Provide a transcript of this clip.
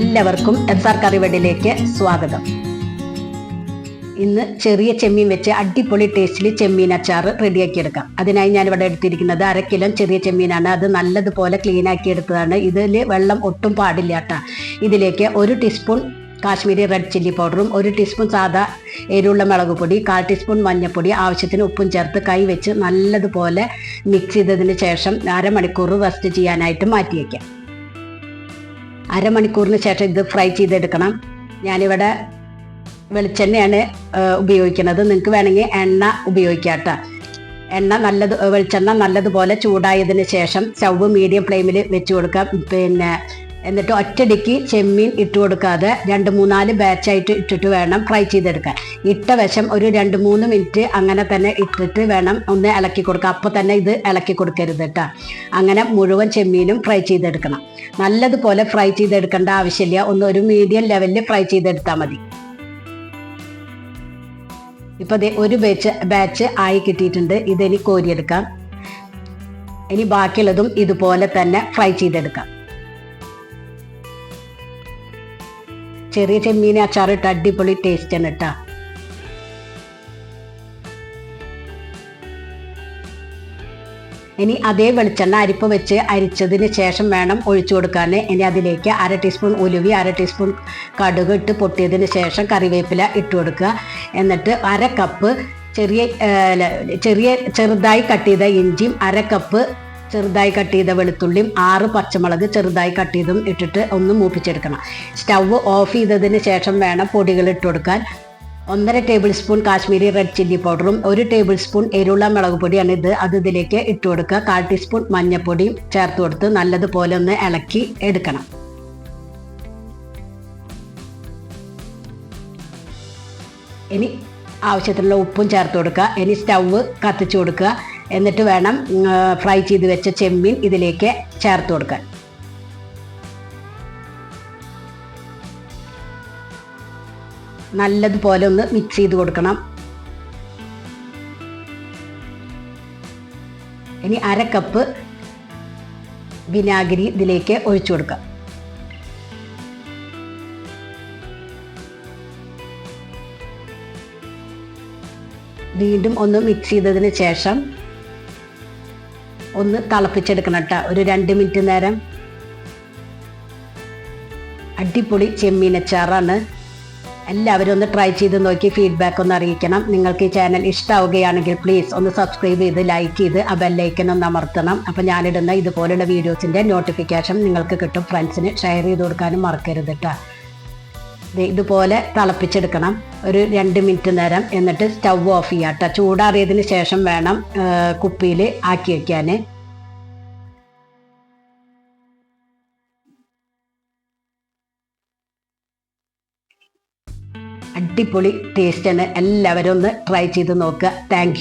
എല്ലാവർക്കും S R കറിവെഡിലേക്ക് സ്വാഗതം. ഇന്ന് ചെറിയ ചെമ്മീൻ വെച്ച് അടിപൊളി ടേസ്റ്റിൽ ചെമ്മീൻ അച്ചാർ റെഡിയാക്കി എടുക്കാം അതിനായി ഞാൻ ഇവിടെ എടുത്തിരിക്കുന്നത് അര കിലോ ചെറിയ ചെമ്മീനാണ്. അത് നല്ലതുപോലെ ക്ലീൻ ആക്കി എടുത്തതാണ് ഇതിൽ വെള്ളം ഒട്ടും പാടില്ല കേട്ടോ ഇതിലേക്ക് ഒരു ടീസ്പൂൺ കാശ്മീരി റെഡ് ചില്ലി പൗഡറും ഒരു ടീസ്പൂൺ സാധാ എരിവുള്ള മുളക് പൊടി കാൽ ടീസ്പൂൺ മഞ്ഞൾപ്പൊടി ആവശ്യത്തിന് ഉപ്പും ചേർത്ത് കൈ വെച്ച് നല്ലതുപോലെ മിക്സ് ചെയ്തതിന് ശേഷം അരമണിക്കൂർ റെസ്റ്റ് ചെയ്യാനായിട്ട് മാറ്റി വയ്ക്കാം അരമണിക്കൂറിന് ശേഷം ഇത് ഫ്രൈ ചെയ്തെടുക്കണം. ഞാനിവിടെ വെളിച്ചെണ്ണയാണ് ഉപയോഗിക്കുന്നത്. നിങ്ങൾക്ക് വേണമെങ്കിൽ എണ്ണ ഉപയോഗിക്കാം കേട്ടോ എണ്ണ നല്ലത് വെളിച്ചെണ്ണ നല്ലതുപോലെ ചൂടായതിന് ശേഷം ചവ് മീഡിയം ഫ്ലെയിമിൽ വെച്ച് കൊടുക്കാം. പിന്നെ എന്നിട്ട് ഒറ്റടിക്ക് ചെമ്മീൻ ഇട്ട് കൊടുക്കാതെ രണ്ട് മൂന്നാൽ ബാച്ചായിട്ട് ഇട്ടിട്ട് വേണം ഫ്രൈ ചെയ്തെടുക്കാൻ. ഇട്ട വശം ഒരു രണ്ട് മൂന്ന് മിനിറ്റ് അങ്ങനെ തന്നെ ഇട്ടിട്ട് വേണം ഒന്ന് ഇളക്കി കൊടുക്കുക അപ്പോൾ തന്നെ ഇത് ഇളക്കി കൊടുക്കരുത് കേട്ടോ അങ്ങനെ മുഴുവൻ ചെമ്മീനും ഫ്രൈ ചെയ്തെടുക്കണം. നല്ലതുപോലെ ഫ്രൈ ചെയ്തെടുക്കേണ്ട ആവശ്യമില്ല. ഒന്ന് ഒരു മീഡിയം ലെവലിൽ ഫ്രൈ ചെയ്തെടുത്താൽ മതി. ഇപ്പോൾ ദേ ഒരു ബാച്ച് ബാച്ച് ആയി കിട്ടിയിട്ടുണ്ട്. ഇതിനി കോരിയെടുക്കാം. ഇനി ബാക്കിയുള്ളതും ഇതുപോലെ തന്നെ ഫ്രൈ ചെയ്തെടുക്കാം. ചെറിയ ചെമ്മീൻ അച്ചാറിട്ട് അടിപൊളി ടേസ്റ്റ് ആണ് കേട്ടോ ഇനി അതേ വെളിച്ചെണ്ണ അരിപ്പ് വെച്ച് അരിച്ചതിന് ശേഷം വേണം ഒഴിച്ചു കൊടുക്കാൻ ഇനി അതിലേക്ക് അര ടീസ്പൂൺ ഉലുവി അര ടീസ്പൂൺ കടുക് ഇട്ട് പൊട്ടിയതിന് ശേഷം കറിവേപ്പില ഇട്ട് കൊടുക്കുക. എന്നിട്ട് അര കപ്പ് ചെറിയ ചെറിയ ചെറുതായി കട്ട് ചെയ്ത ഇഞ്ചിയും അര കപ്പ് ചെറുതായി കട്ട് ചെയ്ത വെളുത്തുള്ളിയും ആറ് പച്ചമുളക് ചെറുതായി കട്ട് ചെയ്തും ഇട്ടിട്ട് ഒന്ന് മൂപ്പിച്ചെടുക്കണം. സ്റ്റൗ ഓഫ് ചെയ്തതിന് ശേഷം വേണം പൊടികൾ ഇട്ട് കൊടുക്കാൻ. ഒന്നര tablespoon Kashmiri red chilli പൗഡറും ഒരു ടേബിൾ സ്പൂൺ എരുള മുളക് പൊടിയാണ് ഇത്. അത് ഇതിലേക്ക് ഇട്ട് കൊടുക്കുക. കാൽ ടീസ്പൂൺ മഞ്ഞൾപ്പൊടിയും ചേർത്ത് കൊടുത്ത് നല്ലതുപോലെ ഒന്ന് ഇളക്കി എടുക്കണം. ഇനി ആവശ്യത്തിനുള്ള ഉപ്പും ചേർത്ത് കൊടുക്കുക. ഇനി സ്റ്റൗവ് കത്തിച്ചു കൊടുക്കുക. എന്നിട്ട് വേണം ഫ്രൈ ചെയ്ത് വെച്ച ചെമ്മീൻ ഇതിലേക്ക് ചേർത്ത് കൊടുക്കാൻ. നല്ലതുപോലെ ഒന്ന് മിക്സ് ചെയ്ത് കൊടുക്കണം. ഇനി അര കപ്പ് വിനാഗിരി ഇതിലേക്ക് ഒഴിച്ചു കൊടുക്കാം വീണ്ടും ഒന്ന് മിക്സ് ചെയ്തതിന് ശേഷം ഒന്ന് തിളപ്പിച്ചെടുക്കണം കേട്ടോ. ഒരു രണ്ട് മിനിറ്റ് നേരം. അടിപൊളി ചെമ്മീനച്ചാറാണ്. എല്ലാവരും ഒന്ന് ട്രൈ ചെയ്ത് നോക്കി ഫീഡ്ബാക്ക് ഒന്ന് അറിയിക്കണം. നിങ്ങൾക്ക് ഈ ചാനൽ ഇഷ്ടമാവുകയാണെങ്കിൽ പ്ലീസ് ഒന്ന് സബ്സ്ക്രൈബ് ചെയ്ത് ലൈക്ക് ചെയ്ത് ആ ബെല്ലൈക്കൻ ഒന്ന് അമർത്തണം. അപ്പോൾ ഞാനിടുന്ന ഇതുപോലുള്ള വീഡിയോസിന്റെ നോട്ടിഫിക്കേഷൻ നിങ്ങൾക്ക് കിട്ടും. ഫ്രണ്ട്സിന് ഷെയർ ചെയ്ത് കൊടുക്കാനും മറക്കരുത് കേട്ടോ. ഇതുപോലെ തിളപ്പിച്ചെടുക്കണം. ഒരു രണ്ട് മിനിറ്റ് നേരം എന്നിട്ട് സ്റ്റൗ ഓഫ് ചെയ്യാം കേട്ടോ ചൂടാറിയതിന് ശേഷം വേണം കുപ്പിയിൽ ആക്കി വയ്ക്കാൻ അടിപൊളി ടേസ്റ്റാണ് എല്ലാവരും ഒന്ന് ട്രൈ ചെയ്ത് നോക്കുക താങ്ക്